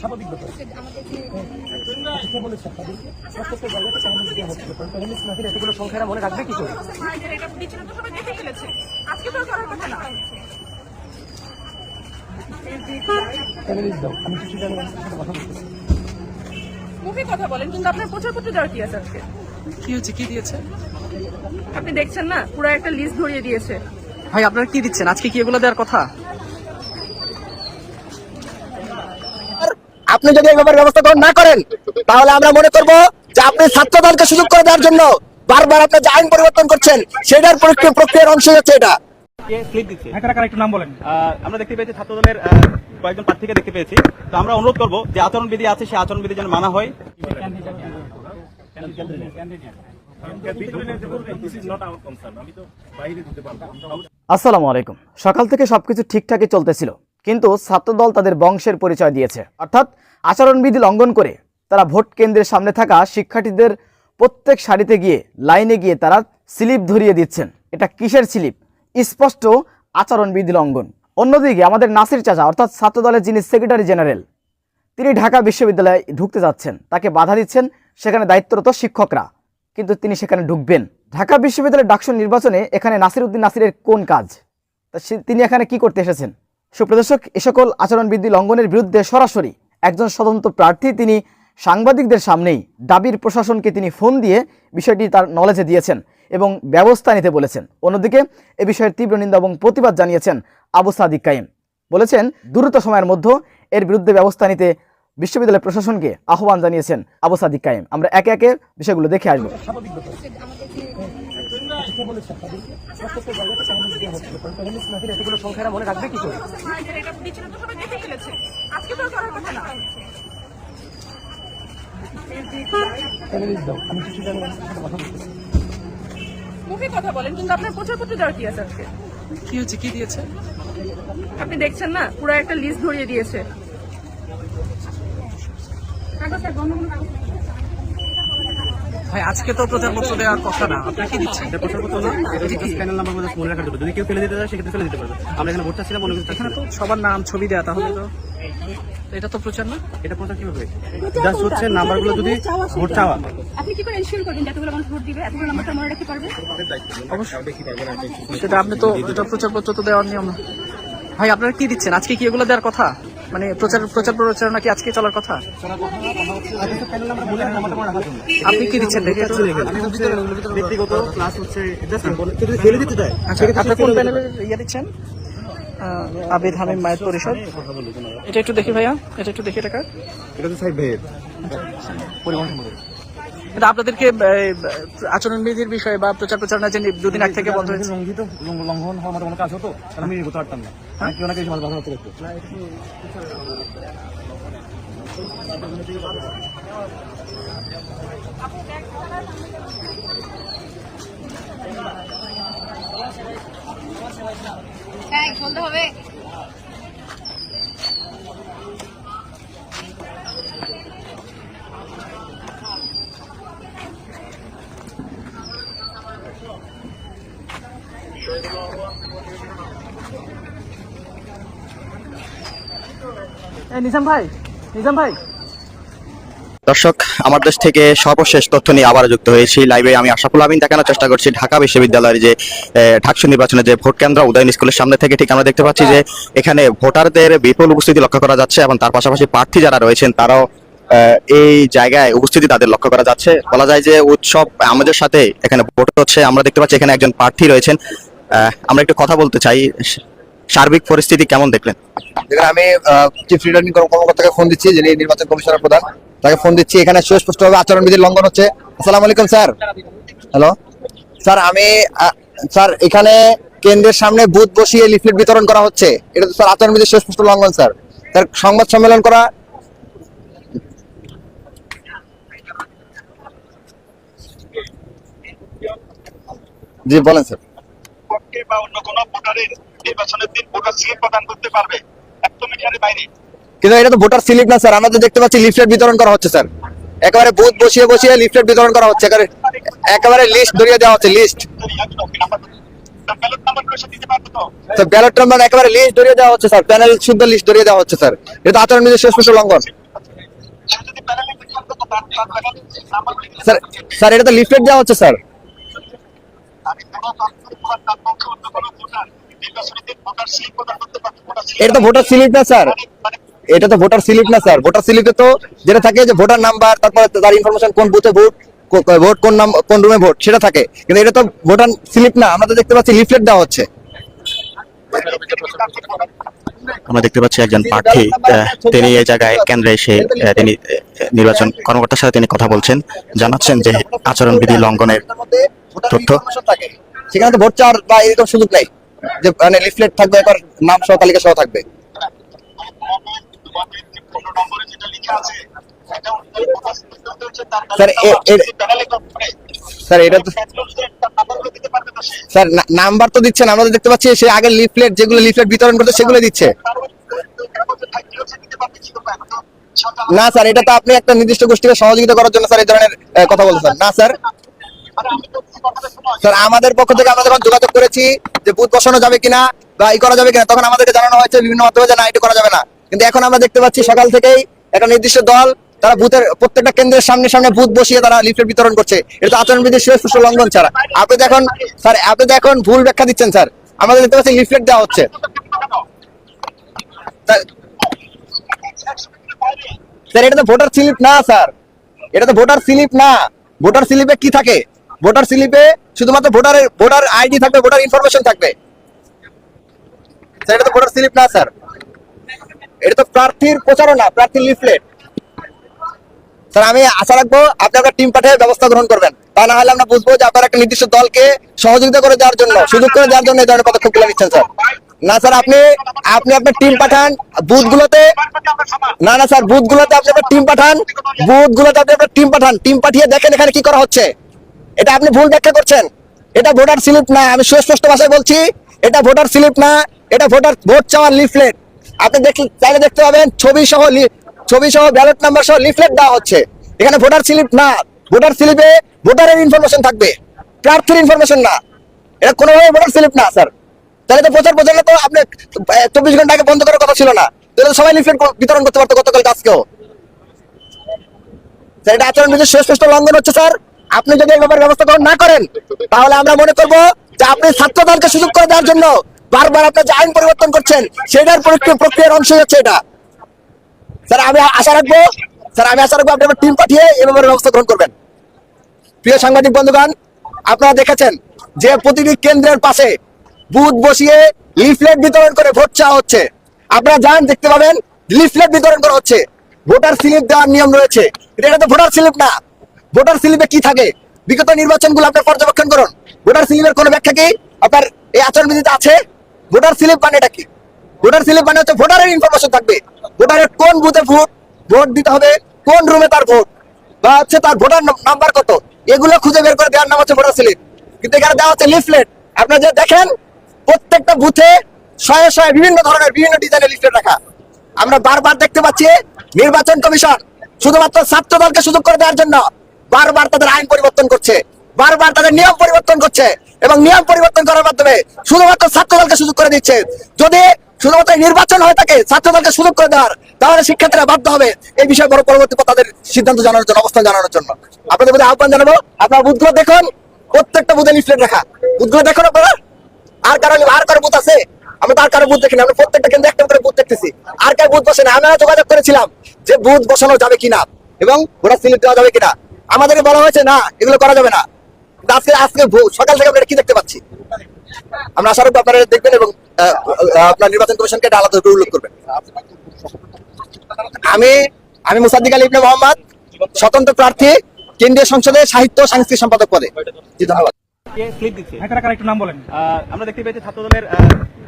স্বাভাবিক ব্যাপার। কে বলেছে আপনাদেরকে প্রত্যেকটা জায়গাতে চ্যালেঞ্জ দেওয়া হচ্ছে। প্যারামিস নাহির এতগুলো সংখ্যারা মনে রাখবে কি করে? মায়েদের এটা বিছানা তো সবাই দেখে ফেলেছে আজকে তো আর করার কথা না প্যারামিস দাও আমি কিছু জানি কথা বলতে মুখে কথা বলেন কিন্তু আপনার প্রচার করতে দেওয়ার কি আছে আজকে? কি হচ্ছে কি দিয়েছে? আপনি দেখছেন না? পুরো একটা লিস্ট ধরিয়ে দিয়েছে। ভাই আপনারা কি দিচ্ছেন? আজকে কি এগুলো দেওয়ার কথা? আপনি যদি এই ব্যাপারে ব্যবস্থা গ্রহণ না করেন তাহলে আমরা মনে করব যে আপনি ছাত্র দলকে সুযোগ করে দেওয়ার জন্য বারবার আপনি যে আইন পরিবর্তন করছেন সেটার প্রক্রিয়ার অংশ হচ্ছে এটা। স্লিপ দিচ্ছে হ্যাঁ কারা কারা একটু নাম বলেন আহ, আমরা দেখতে পেয়েছি ছাত্র দলের কয়েকজন প্রার্থীকে দেখতে পেয়েছি। তো আমরা অনুরোধ করব যে আচরণবিধি আছে সেই আচরণবিধি যেন মানা হয়। আসসালামু আলাইকুম। সকাল থেকে সবকিছু ঠিকঠাকই চলতেছিল। কিন্তু ছাত্রদল তাদের বংশের পরিচয় দিয়েছে। অর্থাৎ আচরণবিধি লঙ্ঘন করে তারা ভোট কেন্দ্রের সামনে থাকা শিক্ষার্থীদের প্রত্যেক সারিতে গিয়ে লাইনে গিয়ে তারা স্লিপ ধরিয়ে দিচ্ছেন। এটা কিসের স্লিপ? স্পষ্ট আচরণবিধি লঙ্ঘন। অন্যদিকে আমাদের নাসির চাচা, অর্থাৎ ছাত্রদলের যিনি সেক্রেটারি জেনারেল, তিনি ঢাকা বিশ্ববিদ্যালয়ে ঢুকতে যাচ্ছেন। তাকে বাধা দিচ্ছেন, সেখানে দায়িত্বরত শিক্ষকরা। কিন্তু তিনি সেখানে ঢুকবেন। ঢাকা বিশ্ববিদ্যালয়ের ডাকসু নির্বাচনে এখানে নাসির উদ্দিন নাসিরের কোন কাজ? তা তিনি এখানে কি করতে এসেছেন? সুপ্রদর্শক এ সকল আচরণবিধি লঙ্ঘনের বিরুদ্ধে সরাসরি একজন স্বতন্ত্র প্রার্থী তিনি সাংবাদিকদের সামনেই দাবির প্রশাসনকে তিনি ফোন দিয়ে বিষয়টি তার নলেজে দিয়েছেন এবং ব্যবস্থা নিতে বলেছেন। অন্যদিকে এ বিষয়ের তীব্র নিন্দা এবং প্রতিবাদ জানিয়েছেন আবু সাদিক কাইম বলেছেন, দ্রুত সময়ের মধ্যে এর বিরুদ্ধে ব্যবস্থা নিতে বিশ্ববিদ্যালয় প্রশাসনকে আহ্বান জানিয়েছেন আবু সাদিক কাইম আমরা একে একে বিষয়গুলো দেখে আসব। কে বলেছে আপনাদেরকে প্রত্যেকটা জায়গাতে দেওয়া হচ্ছে। প্যারামিস নাহির এতগুলো সংখ্যারা মনে রাখবে কি করে? কথা দাও আমি কিছু জানি কথা বলতে মুখে কথা বলেন কিন্তু আপনার দেওয়ার কি আছে আজকে? কি হচ্ছে কি দিয়েছে? আপনি দেখছেন না? পুরো একটা লিস্ট ধরিয়ে দিয়েছে। ভাই আজকে তো প্রচারপত্র দেওয়ার কথা না। আপনারা কি দিচ্ছেন এটা প্রচার করতে এটা কি প্যানেল নাম্বার মনে রাখার জন্য যদি কেউ ফেলে দিতে চায় সেক্ষেত্রে ফেলে দিতে পারবে। আমরা এখানে ভোট চাচ্ছিলাম মনে করছি এখানে তো সবার নাম ছবি দেওয়া তাহলে তো এটা তো প্রচার না? এটা প্রচার কীভাবে জাস্ট হচ্ছে নাম্বারগুলো যদি ভোট চাওয়া। আপনি কি করে এনশিওর করবেন যে এতগুলো মানুষ ভোট দিবে? এতগুলো নাম্বারটা মনে রাখতে পারবে সেটা আপনি তো এটা প্রচারপত্র তো দেওয়ার নিয়ম না। ভাই আপনারা কি দিচ্ছেন? আজকে কি এগুলো দেওয়ার কথা? মানে প্রচার প্রচার প্রচারণা কি আজকে চলার কথা? আপনি কি দিচ্ছেন? ব্যক্তিগত ক্লাস হচ্ছে চায়। আচ্ছা আপনি কোন প্যানেলের ইয়ে দিচ্ছেন? আবির হামিম মায়ের পরিষদ। এটা একটু দেখি ভাইয়া এটা একটু দেখি টাকা এটা তো সাহেব ভাইয়ের। পরিবহন এটা আপনাদেরকে আচরণবিধির বিষয়ে বা প্রচার প্রচারণা যে দুদিন আগ থেকে বন্ধ হয়েছে। লঙ্ঘিত লঙ্ঘন হওয়ার মতো কোনো কাজ হতো? তাহলে আমি এগোতে পারতাম না। আমি কি ওনাকে ভালো ভালো হতে দেখতো হ্যাঁ বলতে হবে। দর্শক, আমার দেশ থেকে সর্বশেষ তথ্য নিয়ে আবার যুক্ত হয়েছি লাইভে। আমি আশাফুল আমিন দেখানোর চেষ্টা করছি ঢাকা বিশ্ববিদ্যালয়ের যে ঢাকসু নির্বাচনে যে ভোট কেন্দ্র উদয়ন স্কুলের সামনে থেকে ঠিক আমরা দেখতে পাচ্ছি যে, এখানে ভোটারদের বিপুল উপস্থিতি লক্ষ্য করা যাচ্ছে এবং তার পাশাপাশি প্রার্থী যারা রয়েছেন, তারাও এই জায়গায় উপস্থিতি তাদের লক্ষ্য করা যাচ্ছে। বলা যায় যে, উৎসব আমাদের সাথে এখানে ভোট হচ্ছে। আমরা দেখতে পাচ্ছি এখানে একজন প্রার্থী রয়েছেন। আমরা একটু কথা বলতে চাই। সার্বিক পরিস্থিতি কেমন দেখলেন? দেখেন আমি চিফ রিটার্নিং কর্মকর্তাকে ফোন দিচ্ছি যিনি নির্বাচন কমিশনার প্রধান। তাকে ফোন দিচ্ছি। এখানে সুস্পষ্টভাবে আচরণবিধির লঙ্ঘন হচ্ছে। আসসালামু আলাইকুম স্যার। হ্যালো। স্যার আমি স্যার এখানে কেন্দ্রের সামনে বুথ বসিয়ে লিফলেট বিতরণ করা হচ্ছে। এটা তো স্যার আচরণবিধির সুস্পষ্ট লঙ্ঘন স্যার। স্যার সংবাদ সম্মেলন করা জি বলেন স্যার। বা অন্য কোনো ভোটারের নির্বাচনের দিন ভোটার স্লিপ প্রদান করতে পারবে? এখানে বাইরে। কিন্তু এটা তো ভোটার স্লিপ না, স্যার। আমরা তো দেখতে পাচ্ছি লিফলেট বিতরণ করা হচ্ছে, স্যার। একেবারে বুথ বসিয়ে বসিয়ে লিফলেট বিতরণ করা হচ্ছে। একেবারে লিস্ট ধরিয়ে দেওয়া হচ্ছে নাম্বার একেবারে লিস্ট ধরিয়ে দেওয়া হচ্ছে লিস্ট ধরিয়ে দেওয়া হচ্ছে, স্যার। এটা লিখে স্যার স্যার, এটা তো লিফলেট দেওয়া হচ্ছে, স্যার। এটা তো ভোটার স্লিপ না স্যার এটা তো ভোটার স্লিপ না স্যার ভোটার স্লিপে তো যেটা থাকে যে ভোটার নাম্বার তারপরে তার ইনফরমেশন কোন বুথে ভোট ভোট কোন নাম কোন রুমে ভোট সেটা থাকে। কিন্তু এটা তো ভোটার স্লিপ না। আমরা তো দেখতে পাচ্ছি লিফলেট দেওয়া হচ্ছে। আমরা দেখতে পাচ্ছি একজন প্রার্থী তিনি এই জায়গায় কেন্দ্রে এসে তিনি নির্বাচন কর্মকর্তার সাথে তিনি কথা বলছেন জানাচ্ছেন যে আচরণবিধি লঙ্ঘনের তথ্য। সেখানে তো ভোট চাওয়ার বা এরকম সুযোগ নেই। যে মানে লিফলেট থাকবে একবার নাম সহ তালিকা সহ থাকবে। স্যার, এটা তো স্যার নাম্বার তো দিচ্ছেন আমরা দেখতে পাচ্ছি সে আগে লিফলেট যেগুলো লিফলেট বিতরণ করতে সেগুলো দিচ্ছে। না স্যার এটা তো আপনি একটা নির্দিষ্ট গোষ্ঠীকে সহযোগিতা করার জন্য স্যার এই ধরনের কথা বলছেন না স্যার। স্যার, আমাদের পক্ষ থেকে আমরা যখন যোগাযোগ করেছি যে বুথ বসানো যাবে কিনা বা ই করা যাবে কিনা, তখন আমাদেরকে জানানো হয়েছে বিভিন্ন মাধ্যমে যে না করা যাবে না। কিন্তু এখন আমরা দেখতে পাচ্ছি সকাল থেকেই একটা নির্দিষ্ট দল, তারা বুথের প্রত্যেকটা কেন্দ্রের সামনে সামনে বুথ বসিয়ে তারা লিফলেট বিতরণ করছে। এটা তো আচরণবিধির সুস্পষ্ট লঙ্ঘন ছাড়া। আপনি দেখুন স্যার, আপনি তো এখন ভুল ব্যাখ্যা দিচ্ছেন, স্যার। আমাদের দেখতে পাচ্ছি লিফলেট দেওয়া হচ্ছে। স্যার, এটা তো ভোটার স্লিপ না, স্যার। এটা তো ভোটার স্লিপ না। ভোটার স্লিপে কি থাকে? ভোটার স্লিপে শুধুমাত্র ভোটারের, ভোটার আইডি থাকবে, ভোটার ইনফরমেশন থাকবে। এটা তো ভোটার স্লিপ না, স্যার। এটা তো প্রার্থীর প্রচারণা, প্রার্থীর লিফলেট। স্যার, আমি আশা রাখব আপনি আপনার টিম পাঠিয়ে ব্যবস্থা গ্রহণ করবেন। তা না হলে আমরা বুঝব যে আপনার একটা নির্দিষ্ট দলকে সহযোগিতা করে দেওয়ার জন্য, সুযোগ করে দেওয়ার জন্য এই ধরনের পদক্ষেপগুলো নিচ্ছেন, স্যার। না, স্যার, আপনি আপনি আপনার টিম পাঠান বুথগুলোতে। না না, স্যার বুথ গুলোতে আপনি আপনার টিম পাঠান বুথ গুলোতে আপনি আপনার টিম পাঠান। টিম পাঠিয়ে দেখেন এখানে কি করা হচ্ছে। এটা আপনি ভুল ব্যাখ্যা করছেন। এটা ভোটার স্লিপ না, আমি সুস্পষ্ট ভাষায় বলছি, এটা ভোটার স্লিপ না, এটা ভোটার ভোট চাওয়ার লিফলেট। আপনি দেখলে, চাইলে দেখতে পাবেন ছবি সহ ছবি সহ ব্যালট নাম্বার সহ লিফলেট দেওয়া হচ্ছে। এখানে ভোটার স্লিপ না, ভোটার স্লিপে ভোটারের ইনফরমেশন থাকবে, প্রার্থীর ইনফরমেশন না। এটা কোনোভাবে ভোটার স্লিপ না স্যার তাহলে তো প্রচার প্রচারণা তো আপনি চব্বিশ ঘণ্টা আগে বন্ধ করার কথা ছিল না। তাহলে সবাই লিফলেট বিতরণ করতে পারতো গতকাল আজকেও। স্যার, এটা আচরণ বিধির সুস্পষ্ট লঙ্ঘন হচ্ছে স্যার আপনি যদি এই ব্যাপারে ব্যবস্থা গ্রহণ না করেন, তাহলে আমরা মনে করব যে আপনি ছাত্র দলকে সুযোগ করে দেওয়ার জন্য বারবার আপনার যে আইন পরিবর্তন করছেন, সেটার প্রক্রিয়ার অংশ হচ্ছে এটা। স্যার, আমি আশা রাখব, স্যার, আমি আশা রাখব আপনি আমার টিম পাঠিয়ে এই ব্যাপারে ব্যবস্থা গ্রহণ করবেন। প্রিয় সাংবাদিক বন্ধুগণ, আপনারা দেখেছেন যে প্রতিটি কেন্দ্রের পাশে বুথ বসিয়ে লিফলেট বিতরণ করে ভোট চাওয়া হচ্ছে। আপনারা যান, দেখতে পাবেন, লিফলেট বিতরণ করা হচ্ছে। ভোটার স্লিপ দেওয়ার নিয়ম রয়েছে। এটা তো ভোটার স্লিপ না। ভোটার স্লিপে কি থাকে? বিগত নির্বাচনগুলো আপনার পর্যবেক্ষণ করুন। ভোটার স্লিপের কোনো ব্যাখ্যা কি? আপনার এই আচরণবিধিতে আছে? ভোটার স্লিপ মানে এটা কি? ভোটার স্লিপ মানে হচ্ছে ভোটারের ইনফরমেশন থাকবে। ভোটারের কোন বুথে ভোট ভোট দিতে হবে, কোন রুমে তার ভোট, বা হচ্ছে তার ভোটার নাম্বার কত? এগুলো খুঁজে বের করে দেওয়ার নাম হচ্ছে ভোটার স্লিপ। কিন্তু এখানে দেওয়া হচ্ছে লিফলেট আপনারা যে দেখেন, প্রত্যেকটা বুথে শয়ে শয়ে বিভিন্ন ধরনের, বিভিন্ন ডিজাইনের লিফলেট রাখা। আমরা বারবার দেখতে পাচ্ছি, নির্বাচন কমিশন শুধুমাত্র ছাত্র দলকে সুযোগ করে দেওয়ার জন্য বারবার তাদের আইন পরিবর্তন করছে, বারবার তাদের নিয়ম পরিবর্তন করছে এবং নিয়ম পরিবর্তন করার মাধ্যমে শুধুমাত্র ছাত্র দলকে সুযোগ করে দিচ্ছে। যদি শুধুমাত্র নির্বাচন হয়ে থাকে ছাত্র দলকে সুযোগ করে দেওয়ার, তাহলে শিক্ষার্থীরা বাধ্য হবে এই বিষয়ে বড় পরবর্তী তাদের সিদ্ধান্ত জানানোর জন্য, অবস্থান জানানোর জন্য। আপনাদের মধ্যে আহ্বান জানাব, আপনারা বুথগুলো দেখুন, প্রত্যেকটা বুথে লিফলেট রাখা বুথগুলো দেখুন আপনারা। আর কারও আর কারও বুথ আছে। আমরা তার কারও বুথ দেখিনি আমরা প্রত্যেকটা কেন্দ্রে একটা করে বুথ দেখতেছি। আর কার বুথ বসে না? আমরা যোগাযোগ করেছিলাম যে বুথ বসানো যাবে কিনা এবং ভোটার স্লিপ দেওয়া যাবে কিনা। আমাদেরকে বলা হয়েছে না এগুলো করা যাবে না। কিন্তু আজকে আজকে সকাল থেকে আমরা কি দেখতে পাচ্ছি? আমরা আশা রাখব আপনারা দেখবেন এবং আপনার নির্বাচন কমিশনকে এটা আলাদা করে উল্লেখ করবেন। আমি আমি মুসাদ্দিক আলী ইবনে মোহাম্মদ স্বতন্ত্র প্রার্থী কেন্দ্রীয় সংসদে সাহিত্য সাংস্কৃতিক সম্পাদক পদে। জি ধন্যবাদ। একটু নাম বলেন। আহ, আমরা দেখতে পেয়েছি ছাত্র দলের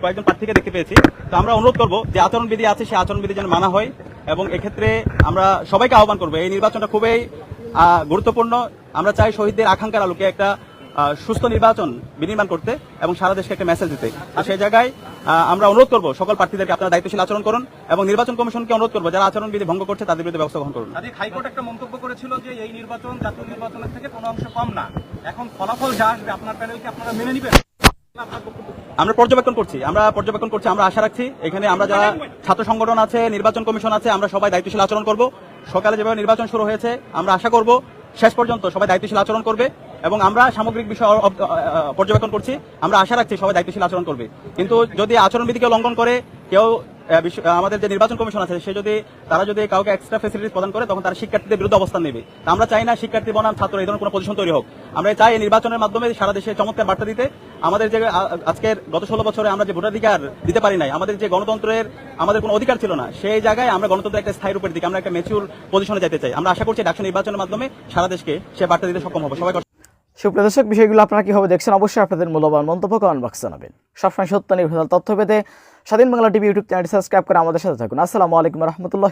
কয়েকজন প্রার্থীকে দেখতে পেয়েছি। তো আমরা অনুরোধ করব যে আচরণবিধি আছে সেই আচরণবিধি যেন মানা হয় এবং এক্ষেত্রে আমরা সবাইকে আহ্বান করব। এই নির্বাচনটা খুবই গুরুত্বপূর্ণ। আমরা চাই শহীদদের আকাঙ্ক্ষার আলোকে একটা সুস্থ নির্বাচন বিনির্মাণ করতে এবং সারা দেশকে একটা মেসেজ দিতে। তো সেই জায়গায় আমরা অনুরোধ করব সকল প্রার্থীদেরকে আপনারা দায়িত্বশীল আচরণ করুন এবং নির্বাচন কমিশনকে অনুরোধ করব যারা আচরণবিধি ভঙ্গ করছে তাদের বিরুদ্ধে ব্যবস্থা গ্রহণ করুন। হাইকোর্ট একটা মন্তব্য করেছিল যে এই নির্বাচন জাতীয় নির্বাচনের থেকে কোনো অংশ কম না। এখন ফলাফল যা আসবে আপনার প্যানেলকে আপনারা মেনে নেবেন? আমরা পর্যবেক্ষণ করছি আমরা পর্যবেক্ষণ করছি আমরা আশা রাখছি। এখানে আমরা যারা ছাত্র সংগঠন আছে নির্বাচন কমিশন আছে আমরা সবাই দায়িত্বশীল আচরণ করব। সকালে যেভাবে নির্বাচন শুরু হয়েছে, আমরা আশা করব শেষ পর্যন্ত সবাই দায়িত্বশীল আচরণ করবে এবং আমরা সামগ্রিক বিষয় পর্যবেক্ষণ করছি, আমরা আশা রাখছি সবাই দায়িত্বশীল আচরণ করবে। কিন্তু যদি আচরণবিধিকে লঙ্ঘন করে কেউ আমাদের যে নির্বাচন কমিশন আছে, সে যদি তারা যদি কাউকে এক্সট্রা ফেসিলিটিস প্রদান করে, তখন তারা শিক্ষার্থীদের বিরুদ্ধে অবস্থান নেবে। আমরা চাই না শিক্ষার্থী বনাম ছাত্র, এই ধরনের কোনো পজিশন তৈরি হোক। আমরা চাই নির্বাচনের মাধ্যমে সারা দেশে চমৎকার বার্তা দিতে আমাদের যে আজকের গত ষোলো বছরে আমরা যে ভোটাধিকার দিতে পারি নাই, আমাদের যে গণতন্ত্রের আমাদের কোনো অধিকার ছিল না, সেই জায়গায় আমরা গণতন্ত্রের একটা স্থায়ী রূপের দিকে আমরা একটা ম্যাচিউর পজিশনে যেতে চাই। আমরা আশা করছি ডাকসু নির্বাচনের মাধ্যমে সারা দেশকে সে বার্তা দিতে সক্ষম হবে। সবাই সুপ্রিয় দর্শক, বিষয়গুলো আপনারা কীভাবে দেখছেন অবশ্যই আপনাদের মূল্যবান মন্তব্য কমেন্ট বক্সে জানাবেন। সবসময় সত্য, নির্ভেজাল তথ্য পেতে স্বাধীন বাংলা টিভি ইউটিউব চ্যানেলটি সাবস্ক্রাইব করে আমাদের সাথে থাকুন। আসসালামু আলাইকুম রহমতুল্লাহ